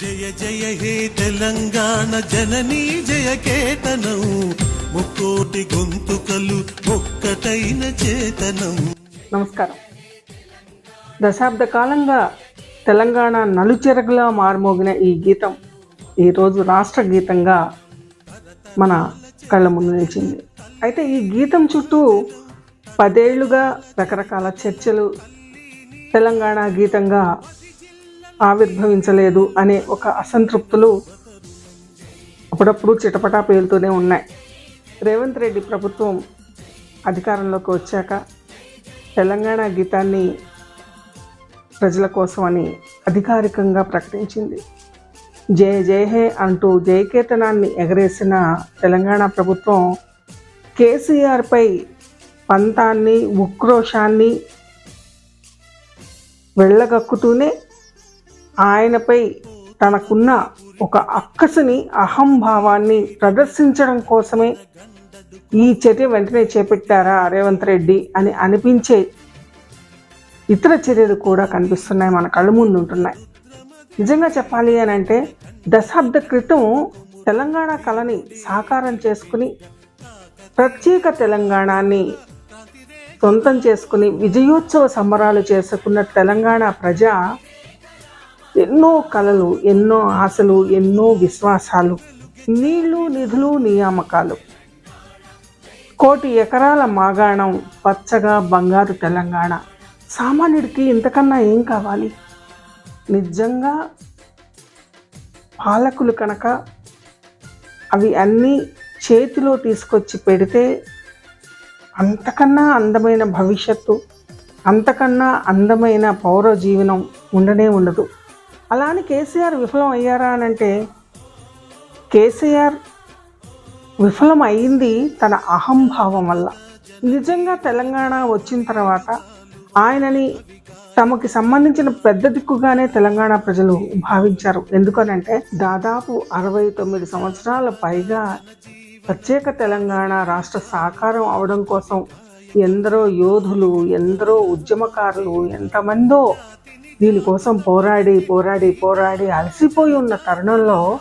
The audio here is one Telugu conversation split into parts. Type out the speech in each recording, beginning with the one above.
జయ జయ హే తెలంగాణ జననీ జయ కేతనం. ముక్కోటి గొంతుకలు ఒక్కటైన చేతనం. నమస్కారం. దశాబ్ద కాలంగా తెలంగాణ నలుచెరగులా మారుమోగిన ఈ గీతం ఈరోజు రాష్ట్ర గీతంగా మన కళ్ళ ముందు నిలిచింది. అయితే ఈ గీతం చుట్టూ పదేళ్ళుగా రకరకాల చర్చలు తెలంగాణ గీతంగా ఆవిర్భవించలేదు అనే ఒక అసంతృప్తులు అప్పుడప్పుడు చిటపటా పేలుతూనే ఉన్నాయి. రేవంత్ రెడ్డి ప్రభుత్వం అధికారంలోకి వచ్చాక తెలంగాణ గీతాన్ని ప్రజల కోసమని అధికారికంగా ప్రకటించింది. జయ జయ హే అంటూ జయకేతనాన్ని ఎగరేసిన తెలంగాణ ప్రభుత్వం కేసీఆర్పై పంతాన్ని ఉక్రోషాన్ని వెళ్ళగక్కుతూనే ఆయనపై తనకున్న ఒక అక్కసుని అహంభావాన్ని ప్రదర్శించడం కోసమే ఈ చర్య వెంటనే చేపట్టారా రేవంత్ రెడ్డి అని అనిపించే ఇతర చర్యలు కూడా కనిపిస్తున్నాయి మన కళ్ళ ముందు ఉంటున్నాయి. నిజంగా చెప్పాలి అని అంటే దశాబ్ద క్రితం తెలంగాణ కళని సాకారం చేసుకుని ప్రత్యేక తెలంగాణని సొంతం చేసుకుని విజయోత్సవ సంబరాలు చేసుకున్న తెలంగాణ ప్రజ ఎన్నో కళలు ఎన్నో ఆశలు ఎన్నో విశ్వాసాలు నీళ్ళు నిధులు నియామకాలు. కోటి ఎకరాల మాగాణం పచ్చగా బంగారు తెలంగాణ. సామాన్యుడికి ఇంతకన్నా ఏం కావాలి? నిజంగా పాలకులు కనుక అవి అన్నీ చేతిలో తీసుకొచ్చి పెడితే అంతకన్నా అందమైన భవిష్యత్తు అంతకన్నా అందమైన పౌర జీవనం ఉండనే ఉండదు. అలా అని కేసీఆర్ విఫలం అయ్యారా అని అంటే కేసీఆర్ విఫలం అయింది తన అహంభావం వల్ల. నిజంగా తెలంగాణ వచ్చిన తర్వాత ఆయనని తమకి సంబంధించిన పెద్ద దిక్కుగానే తెలంగాణ ప్రజలు భావించారు. ఎందుకనంటే దాదాపు అరవై తొమ్మిది సంవత్సరాల పైగా ప్రత్యేక తెలంగాణ రాష్ట్ర సాకారం అవడం కోసం ఎందరో యోధులు ఎందరో ఉద్యమకారులు ఎంతమందో దీనికోసం పోరాడి పోరాడి పోరాడి అలసిపోయి ఉన్న తరుణంలో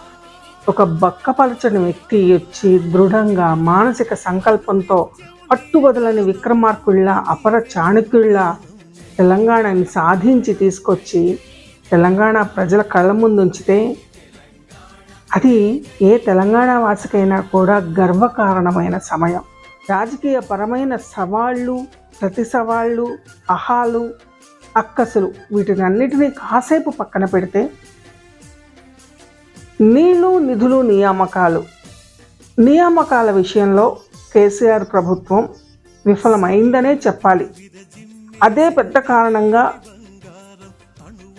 ఒక బక్కపలచని వ్యక్తి వచ్చి దృఢంగా మానసిక సంకల్పంతో పట్టుబదలని విక్రమార్కుళ్ళ అపర చాణక్యుళ్ళ తెలంగాణని సాధించి తీసుకొచ్చి తెలంగాణ ప్రజల కళ్ళ ముందు ఉంచితే అది ఏ తెలంగాణ వాసికైనా కూడా గర్వకారణమైన సమయం. రాజకీయ పరమైన సవాళ్ళు ప్రతి సవాళ్ళు అహాలు అక్కసులు. వీటిని అన్నిటినీ కాసేపు పక్కన పెడితే నీళ్ళు నిధులు నియామకాలు. నియామకాల విషయంలో కేసీఆర్ ప్రభుత్వం విఫలమైందనే చెప్పాలి. అదే పెద్ద కారణంగా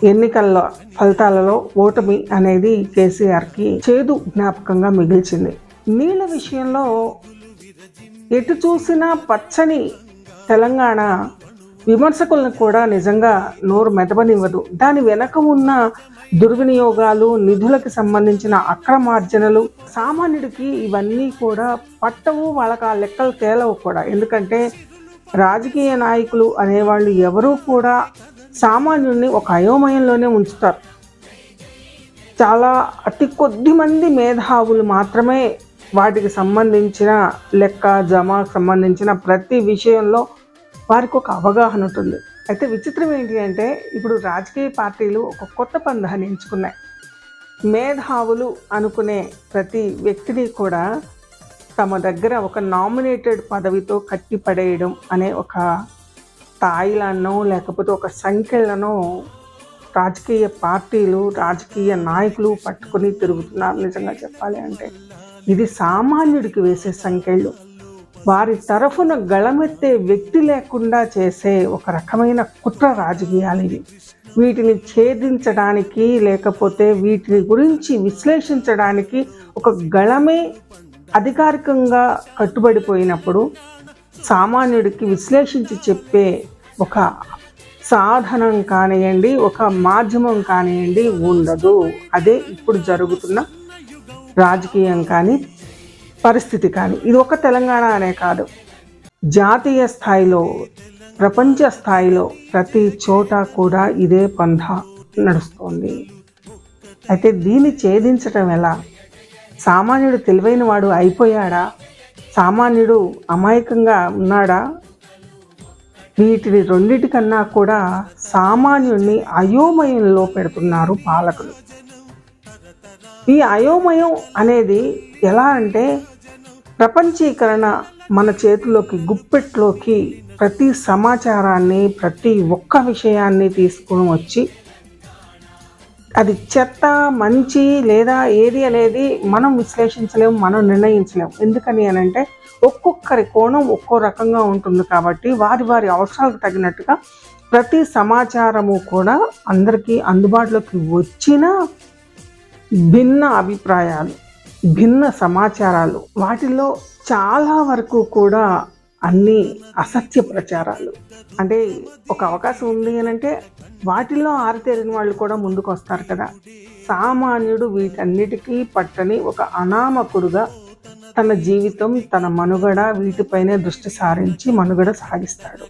ఎన్నికల ఫలితాలలో ఓటమి అనేది కేసీఆర్కి చేదు జ్ఞాపకంగా మిగిల్చింది. నీళ్ళ విషయంలో ఎటు చూసినా పచ్చని తెలంగాణ విమర్శకులను కూడా నిజంగా నోరు మెదపనివ్వదు. దాని వెనక ఉన్న దుర్వినియోగాలు నిధులకు సంబంధించిన అక్రమార్జనలు సామాన్యుడికి ఇవన్నీ కూడా పట్టవు వాళ్ళకి ఆ లెక్కలు తేలవు కూడా. ఎందుకంటే రాజకీయ నాయకులు అనేవాళ్ళు ఎవరూ కూడా సామాన్యుడిని ఒక అయోమయంలోనే ఉంచుతారు. చాలా అతి కొద్ది మంది మేధావులు మాత్రమే వాటికి సంబంధించిన లెక్క జమ సంబంధించిన ప్రతి విషయంలో వారికి ఒక అవగాహన ఉంటుంది. అయితే విచిత్రం ఏంటి అంటే ఇప్పుడు రాజకీయ పార్టీలు ఒక కొత్త పందాన్ని ఎంచుకున్నాయి. మేధావులు అనుకునే ప్రతి వ్యక్తిని కూడా తమ దగ్గర ఒక నామినేటెడ్ పదవితో కట్టిపడేయడం అనే ఒక స్థాయిలనో లేకపోతే ఒక సంఖ్యలను రాజకీయ పార్టీలు రాజకీయ నాయకులు పట్టుకొని తిరుగుతున్నారు నిజంగా చెప్పాలి అంటే. ఇది సామాన్యుడికి వేసే సంఖ్యలు. వారి తరఫున గళమెత్తే వ్యక్తి లేకుండా చేసే ఒక రకమైన కుట్ర రాజకీయాలు ఇవి. వీటిని ఛేదించడానికి లేకపోతే వీటిని గురించి విశ్లేషించడానికి ఒక గళమే అధికారికంగా కట్టుబడిపోయినప్పుడు సామాన్యుడికి విశ్లేషించి చెప్పే ఒక సాధనం కానివ్వండి ఒక మాధ్యమం కానివ్వండి ఉండదు. అదే ఇప్పుడు జరుగుతున్న రాజకీయం కానీ పరిస్థితి కానీ ఇది ఒక తెలంగాణ అనే కాదు. జాతీయ స్థాయిలో ప్రపంచ స్థాయిలో ప్రతి చోట కూడా ఇదే పంధ నడుస్తోంది. అయితే దీన్ని ఛేదించటం ఎలా? సామాన్యుడు తెలివైన వాడు అయిపోయాడా? సామాన్యుడు అమాయకంగా ఉన్నాడా? వీటిని రెండిటికన్నా కూడా సామాన్యుడిని అయోమయంలో పెడుతున్నారు పాలకులు. ఈ అయోమయం అనేది ఎలా అంటే ప్రపంచీకరణ మన చేతిలోకి గుప్పెట్లోకి ప్రతి సమాచారాన్ని ప్రతి ఒక్క విషయాన్ని తీసుకుని వచ్చి అది చెత్త మంచి లేదా ఏది అనేది మనం విశ్లేషించలేము మనం నిర్ణయించలేము ఎందుకని అని అంటే ఒక్కొక్కరి కోణం ఒక్కో రకంగా ఉంటుంది కాబట్టి వారి వారి అవసరాలకు తగినట్టుగా ప్రతి సమాచారము కూడా అందరికీ అందుబాటులోకి వచ్చిన భిన్న అభిప్రాయాలు భిన్న సమాచారాలు. వాటిలో చాలా వరకు కూడా అన్ని అసత్య ప్రచారాలు. అంటే ఒక అవకాశం ఉంది అని అంటే వాటిల్లో ఆరితేరిన వాళ్ళు కూడా ముందుకు వస్తారు కదా. సామాన్యుడు వీటన్నిటికీ పట్టని ఒక అనామకుడుగా తన జీవితం తన మనుగడ వీటిపైనే దృష్టి సారించి మనుగడ సాగిస్తాడు.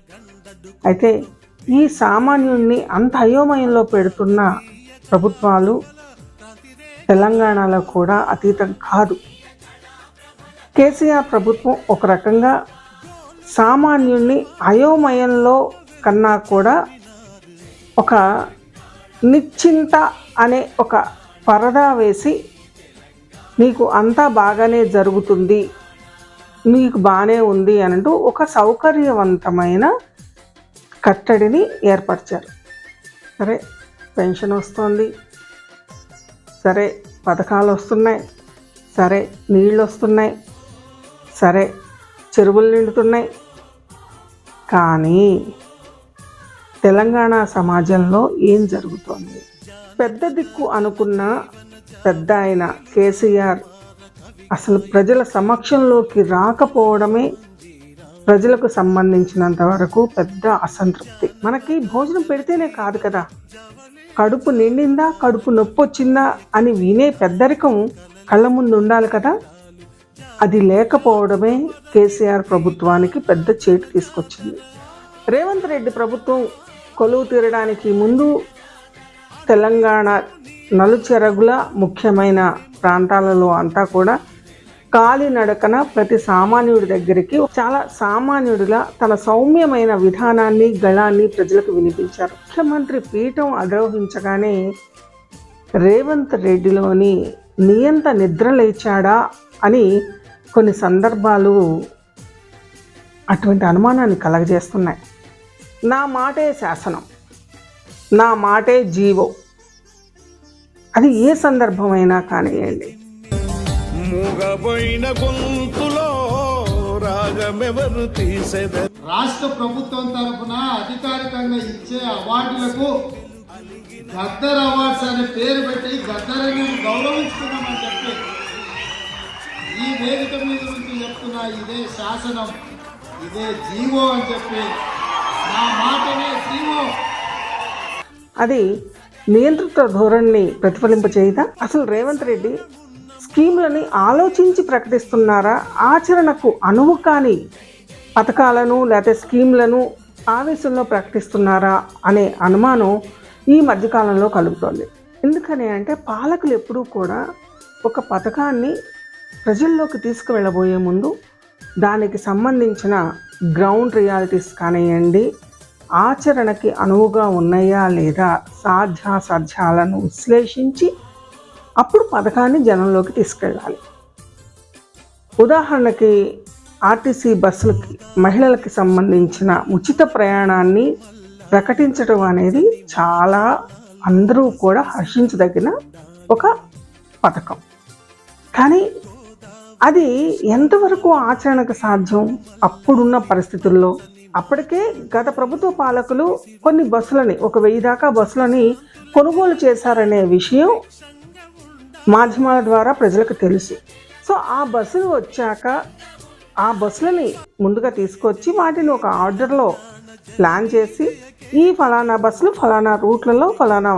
అయితే ఈ సామాన్యుడిని అంత అయోమయంలో పెడుతున్న ప్రభుత్వాలు తెలంగాణలో కూడా అతీతం కాదు. కేసీఆర్ ప్రభుత్వం ఒక రకంగా సామాన్యుణ్ణి అయోమయంలో కన్నా కూడా ఒక నిశ్చింత అనే ఒక పరదా వేసి నీకు అంతా బాగానే జరుగుతుంది మీకు బాగానే ఉంది అంటూ ఒక సౌకర్యవంతమైన కట్టడిని ఏర్పరిచారు. సరే పెన్షన్ వస్తుంది. సరే పథకాలు వస్తున్నాయి సరే నీళ్ళు వస్తున్నాయి సరే చెరువులు నిండుతున్నాయి. కానీ తెలంగాణ సమాజంలో ఏం జరుగుతోంది? పెద్ద దిక్కు అనుకున్న పెద్ద ఆయన కేసీఆర్ అసలు ప్రజల సమక్షంలోకి రాకపోవడమే ప్రజలకు సంబంధించినంత వరకు పెద్ద అసంతృప్తి. మనకి భోజనం పెడితేనే కాదు కదా. కడుపు నిండిందా కడుపు నొప్పి వచ్చిందా అని వినే పెద్దరికం కళ్ళ ముందు ఉండాలి కదా. అది లేకపోవడమే కేసీఆర్ ప్రభుత్వానికి పెద్ద చేటు తీసుకొచ్చింది. రేవంత్ రెడ్డి ప్రభుత్వం కొలువు తీరడానికి ముందు తెలంగాణ నలుచెరగుల ముఖ్యమైన ప్రాంతాలలో అంతా కూడా కాలినడకన ప్రతి సామాన్యుడి దగ్గరికి చాలా సామాన్యుడిలా తన సౌమ్యమైన విధానాన్ని గళాన్ని ప్రజలకు వినిపించారు. ముఖ్యమంత్రి పీఠం అధిరోహించగానే రేవంత్ రెడ్డిలోని నియంత నిద్ర లేచాడా అని కొన్ని సందర్భాలు అటువంటి అనుమానాన్ని కలగజేస్తున్నాయి. నా మాటే శాసనం నా మాటే జీవో. అది ఏ సందర్భమైనా కానివ్వండి మూగబోయిన గొంతులో రాగమెవరు తీసెద రాష్ట్ర ప్రభుత్వం తరఫున అధికారికంగా ఇచ్చే అవార్డులకు గద్దర్ అవార్డ్స్ అనే పేరు పెట్టి గద్దర్ని గౌరవిస్తున్నామని చెప్పి ఈ వేదిక మీద నుంచి చెప్తున్నా ఇదే శాసనం ఇదే జీవో అని చెప్పి నా మాటనే జీవో. అది నియంత్రిత ధోరణిని ప్రతిఫలింపచేయదా? అసలు రేవంత్ రెడ్డి స్కీములని ఆలోచించి ప్రకటిస్తున్నారా? ఆచరణకు అనువు కాని పథకాలను లేకపోతే స్కీములను ఆవేశంలో ప్రకటిస్తున్నారా అనే అనుమానం ఈ మధ్యకాలంలో కలుగుతోంది. ఎందుకని అంటే పాలకులు ఎప్పుడూ కూడా ఒక పథకాన్ని ప్రజల్లోకి తీసుకువెళ్ళబోయే ముందు దానికి సంబంధించిన గ్రౌండ్ రియాలిటీస్ కానివ్వండి ఆచరణకి అనువుగా ఉన్నాయా లేదా సాధ్యాసాధ్యాలను విశ్లేషించి అప్పుడు పథకాన్ని జనంలోకి తీసుకెళ్ళాలి. ఉదాహరణకి ఆర్టీసీ బస్సులకి మహిళలకి సంబంధించిన ఉచిత ప్రయాణాన్ని ప్రకటించడం అనేది చాలా అందరూ కూడా హర్షించదగిన ఒక పథకం. కానీ అది ఎంతవరకు ఆచరణకు సాధ్యం? అప్పుడున్న పరిస్థితుల్లో అప్పటికే గత ప్రభుత్వ పాలకులు కొన్ని బస్సులని ఒక వెయ్యి దాకా బస్సులని కొనుగోలు చేశారనే విషయం మాధ్యమాల ద్వారా ప్రజలకు తెలుసు. సో ఆ బస్సులు వచ్చాక ఆ బస్సులని ముందుగా తీసుకొచ్చి వాటిని ఒక ఆర్డర్లో ప్లాన్ చేసి ఈ ఫలానా బస్సులు ఫలానా రూట్లలో ఫలానా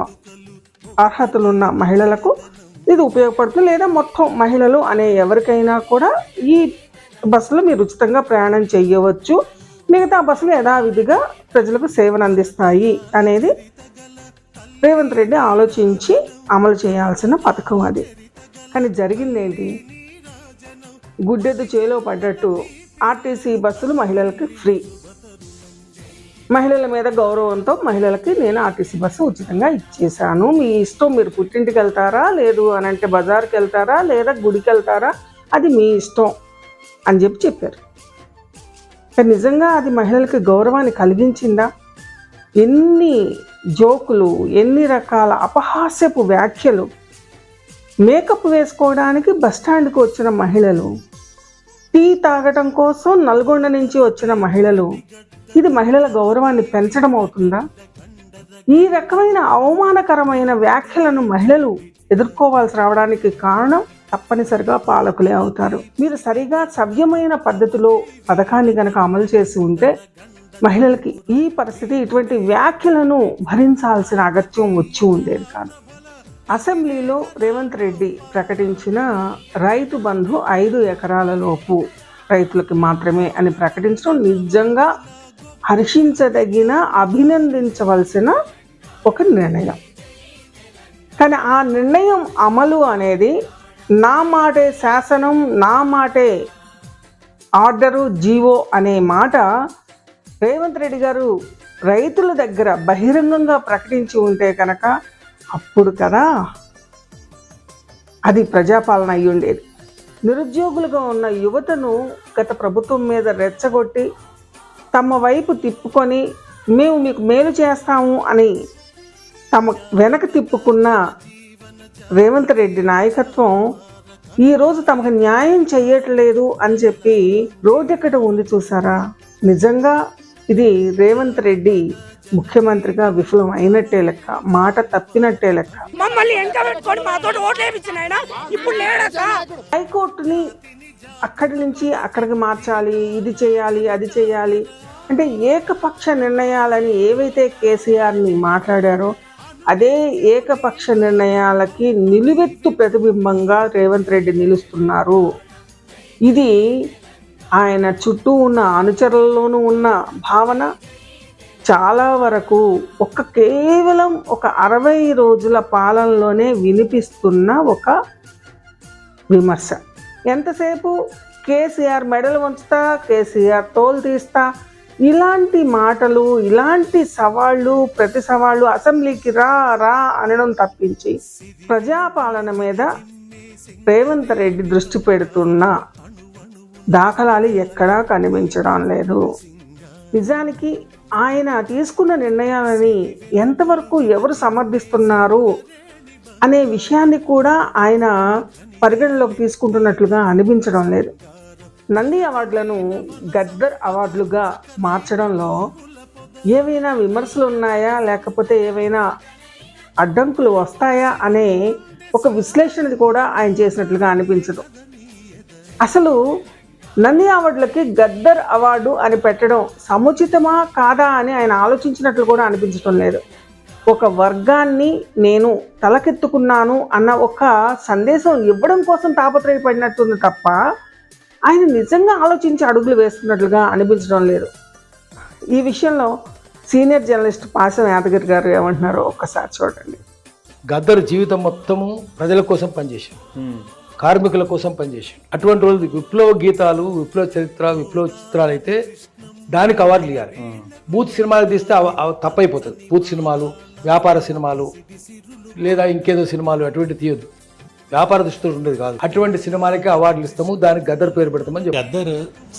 అర్హతలున్న మహిళలకు ఇది ఉపయోగపడుతుంది. లేదా మొత్తం మహిళలు అనే ఎవరికైనా కూడా ఈ బస్సులు మీరు ఉచితంగా ప్రయాణం చేయవచ్చు. మిగతా బస్సులు యథావిధిగా ప్రజలకు సేవను అందిస్తాయి అనేది రేవంత్ రెడ్డి ఆలోచించి అమలు చేయాల్సిన పథకం అది. కానీ జరిగింది ఏంటి గుడ్డెద్దు చేలో పడ్డట్టు ఆర్టీసీ బస్సులు మహిళలకి ఫ్రీ. మహిళల మీద గౌరవంతో మహిళలకి నేను ఆర్టీసీ బస్సు ఉచితంగా ఇచ్చేసాను మీ ఇష్టం మీరు పుట్టింటికి వెళ్తారా? లేదు అని అంటే బజార్కి వెళ్తారా? లేదా గుడికి వెళ్తారా? అది మీ ఇష్టం అని చెప్పి చెప్పారు. కానీ నిజంగా అది మహిళలకి గౌరవాన్ని కలిగించిందా? ఎన్ని జోకులు ఎన్ని రకాల అపహాస్యపు వ్యాఖ్యలు. మేకప్ వేసుకోవడానికి బస్టాండ్కి వచ్చిన మహిళలు. టీ తాగటం కోసం నల్గొండ నుంచి వచ్చిన మహిళలు. ఇది మహిళల గౌరవాన్ని పెంచడం అవుతుందా? ఈ రకమైన అవమానకరమైన వ్యాఖ్యలను మహిళలు ఎదుర్కోవాల్సి రావడానికి కారణం తప్పనిసరిగా పాలకులే అవుతారు. మీరు సరిగా సవ్యమైన పద్ధతిలో పథకాన్ని కనుక అమలు చేసి ఉంటే మహిళలకి ఈ పరిస్థితి ఇటువంటి వ్యాఖ్యలను భరించాల్సిన అగత్యం వచ్చి ఉండేది కాదు. అసెంబ్లీలో రేవంత్ రెడ్డి ప్రకటించిన రైతు బంధు ఐదు ఎకరాల లోపు రైతులకి మాత్రమే అని ప్రకటించడం నిజంగా హర్షించదగిన అభినందించవలసిన ఒక నిర్ణయం. కానీ ఆ నిర్ణయం అమలు అనేది నా మాటే శాసనం నా మాటే ఆర్డరు జీవో అనే మాట రేవంత్ రెడ్డి గారు రైతుల దగ్గర బహిరంగంగా ప్రకటించి ఉంటే కనుక అప్పుడు కదా అది ప్రజాపాలన అయి ఉండేది. నిరుద్యోగులుగా ఉన్న యువతను గత ప్రభుత్వం మీద రెచ్చగొట్టి తమ వైపు తిప్పుకొని మేము మీకు మేలు చేస్తాము అని తమ వెనక తిప్పుకున్న రేవంత్ రెడ్డి నాయకత్వం ఈరోజు తమకు న్యాయం చేయట్లేదు అని చెప్పి రోడ్డెక్కడ ఉంది చూసారా? నిజంగా ఇది రేవంత్ రెడ్డి ముఖ్యమంత్రిగా విఫలం అయినట్టే లెక్క మాట తప్పినట్టే లెక్క. హైకోర్టుని అక్కడి నుంచి అక్కడికి మార్చాలి ఇది చేయాలి అది చేయాలి. అంటే ఏకపక్ష నిర్ణయాలని ఏవైతే కేసీఆర్ని మాట్లాడారో అదే ఏకపక్ష నిర్ణయాలకి నిలువెత్తు ప్రతిబింబంగా రేవంత్ రెడ్డి నిలుస్తున్నారు. ఇది ఆయన చుట్టూ ఉన్న అనుచరులలోనూ ఉన్న భావన చాలా వరకు ఒక కేవలం ఒక అరవై రోజుల పాలనలోనే వినిపిస్తున్న ఒక విమర్శ. ఎంతసేపు కేసీఆర్ మెడలు వంచుతా కేసీఆర్ తోలు తీస్తా ఇలాంటి మాటలు ఇలాంటి సవాళ్ళు ప్రతి సవాళ్ళు అసెంబ్లీకి రా రా అనడం తప్పించి ప్రజాపాలన మీద రేవంత్ రెడ్డి దృష్టి పెడుతున్న దాఖలాలు ఎక్కడా కనిపించడం లేదు. నిజానికి ఆయన తీసుకున్న నిర్ణయాలని ఎంతవరకు ఎవరు సమర్థిస్తున్నారు అనే విషయాన్ని కూడా ఆయన పరిగణలోకి తీసుకుంటున్నట్లుగా అనిపించడం లేదు. నంది అవార్డులను గద్దర్ అవార్డులుగా మార్చడంలో ఏవైనా విమర్శలు ఉన్నాయా? లేకపోతే ఏవైనా అడ్డంకులు వస్తాయా? అనే ఒక విశ్లేషణ కూడా ఆయన చేసినట్లుగా అనిపించదు. అసలు నంది అవార్డులకి గద్దర్ అవార్డు అని పెట్టడం సముచితమా కాదా అని ఆయన ఆలోచించినట్లు కూడా అనిపించడం లేదు. ఒక వర్గాన్ని నేను తలకెత్తుకున్నాను అన్న ఒక సందేశం ఇవ్వడం కోసం తాపత్రయపడినట్టుంది తప్ప ఆయన నిజంగా ఆలోచించి అడుగులు వేస్తున్నట్లుగా అనిపించడం లేదు. ఈ విషయంలో సీనియర్ జర్నలిస్ట్ పాసం యాదగిరి గారు ఏమంటున్నారో ఒక్కసారి చూడండి. గద్దరు జీవితం మొత్తము ప్రజల కోసం పనిచేశాడు కార్మికుల కోసం పనిచేశాడు అటువంటి రోజు విప్లవ గీతాలు విప్లవ చరిత్ర విప్లవ చిత్రాలు అయితే దానికి అవార్డులు ఇవ్వాలి బూత్ సినిమాలు తీస్తే తప్పైపోతుంది. బూత్ సినిమాలు వ్యాపార సినిమాలు లేదా ఇంకేదో సినిమాలు అటువంటి తీయొద్దు. వ్యాపార దృష్టితో ఉండేది కాదు. అటువంటి సినిమాలకి అవార్డులు ఇస్తాము దానికి గద్దర్ పేరు పెడతామని చెప్పి. గద్దర్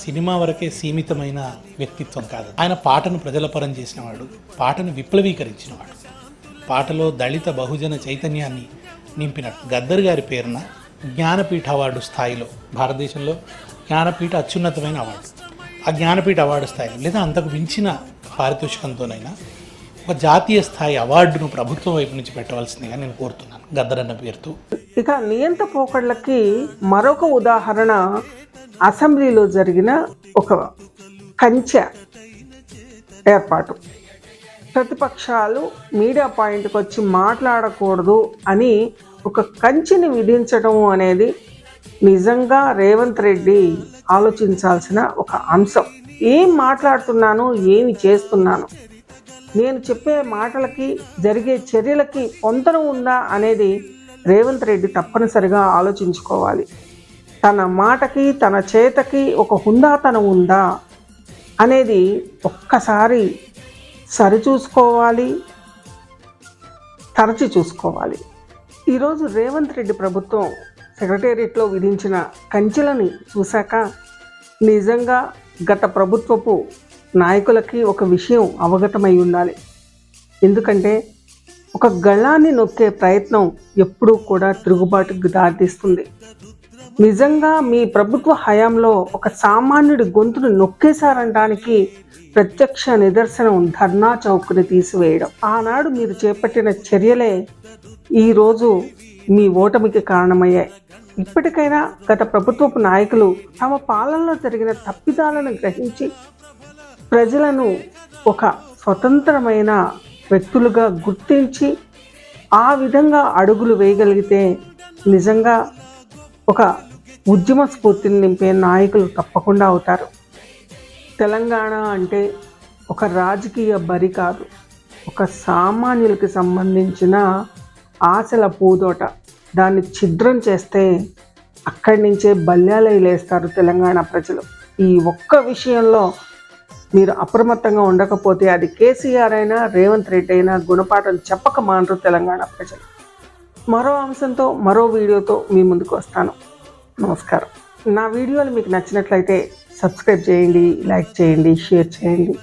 సినిమా వరకే సీమితమైన వ్యక్తిత్వం కాదు. ఆయన పాటను ప్రజల పరం చేసినవాడు పాటను విప్లవీకరించినవాడు. పాటలో దళిత బహుజన చైతన్యాన్ని నింపినట్టు గద్దర్ గారి పేరున జ్ఞానపీఠ అవార్డు స్థాయిలో భారతదేశంలో జ్ఞానపీఠ అత్యున్నతమైన అవార్డు. ఆ జ్ఞానపీఠ అవార్డు స్థాయిలో లేదా అంతకు మించిన పారితోషికంతోనైనా ఒక జాతీయ స్థాయి అవార్డును ప్రభుత్వం వైపు నుంచి పెట్టవలసిందిగా నేను కోరుతున్నాను. గద్దరన్న పేరుతో. ఇక నియంత పోకడలకి మరొక ఉదాహరణ అసెంబ్లీలో జరిగిన ఒక కంచె ఏర్పాటు. ప్రతిపక్షాలు మీడియా పాయింట్కి వచ్చి మాట్లాడకూడదు అని ఒక కంచిని విధించడం అనేది నిజంగా రేవంత్ రెడ్డి ఆలోచించాల్సిన ఒక అంశం. ఏం మాట్లాడుతున్నాను ఏమి చేస్తున్నాను? నేను చెప్పే మాటలకి జరిగే చర్యలకి పొంతన ఉందా అనేది రేవంత్ రెడ్డి తప్పనిసరిగా ఆలోచించుకోవాలి. తన మాటకి తన చేతకి ఒక హుందాతనం ఉందా అనేది ఒక్కసారి సరిచూసుకోవాలి తరచి చూసుకోవాలి. ఈరోజు రేవంత్ రెడ్డి ప్రభుత్వం సెక్రటేరియట్లో విధించిన కంచెలని చూశాక నిజంగా గత ప్రభుత్వపు నాయకులకి ఒక విషయం అవగతమై ఉండాలి. ఎందుకంటే ఒక గళాన్ని నొక్కే ప్రయత్నం ఎప్పుడూ కూడా తిరుగుబాటుకు దారితీస్తుంది. నిజంగా మీ ప్రభుత్వ హయాంలో ఒక సామాన్యుడి గొంతును నొక్కేశారనడానికి ప్రత్యక్ష నిదర్శనం ధర్నా చౌక్ని తీసివేయడం. ఆనాడు మీరు చేపట్టిన చర్యలే ఈరోజు మీ ఓటమికి కారణమయ్యాయి. ఇప్పటికైనా గత ప్రభుత్వపు నాయకులు తమ పాలనలో జరిగిన తప్పిదాలను గ్రహించి ప్రజలను ఒక స్వతంత్రమైన వ్యక్తులుగా గుర్తించి ఆ విధంగా అడుగులు వేయగలిగితే నిజంగా ఒక ఉద్యమ స్ఫూర్తిని నింపే నాయకులు తప్పకుండా అవుతారు. తెలంగాణ అంటే ఒక రాజకీయ బరి కాదు. ఒక సామాన్యులకి సంబంధించిన ఆశల పూదోట. దాన్ని ఛిద్రం చేస్తే అక్కడి నుంచే బల్యాలై లేస్తారు తెలంగాణ ప్రజలు. ఈ ఒక్క విషయంలో మీరు అప్రమత్తంగా ఉండకపోతే అది కేసీఆర్ అయినా రేవంత్ రెడ్డి అయినా గుణపాఠం చెప్పక మానరు తెలంగాణ ప్రజలు. మరో అంశంతో మరో వీడియోతో మీ ముందుకు వస్తాను. నమస్కారం. నా వీడియోలు మీకు నచ్చినట్లయితే సబ్స్క్రైబ్ చేయండి లైక్ చేయండి షేర్ చేయండి.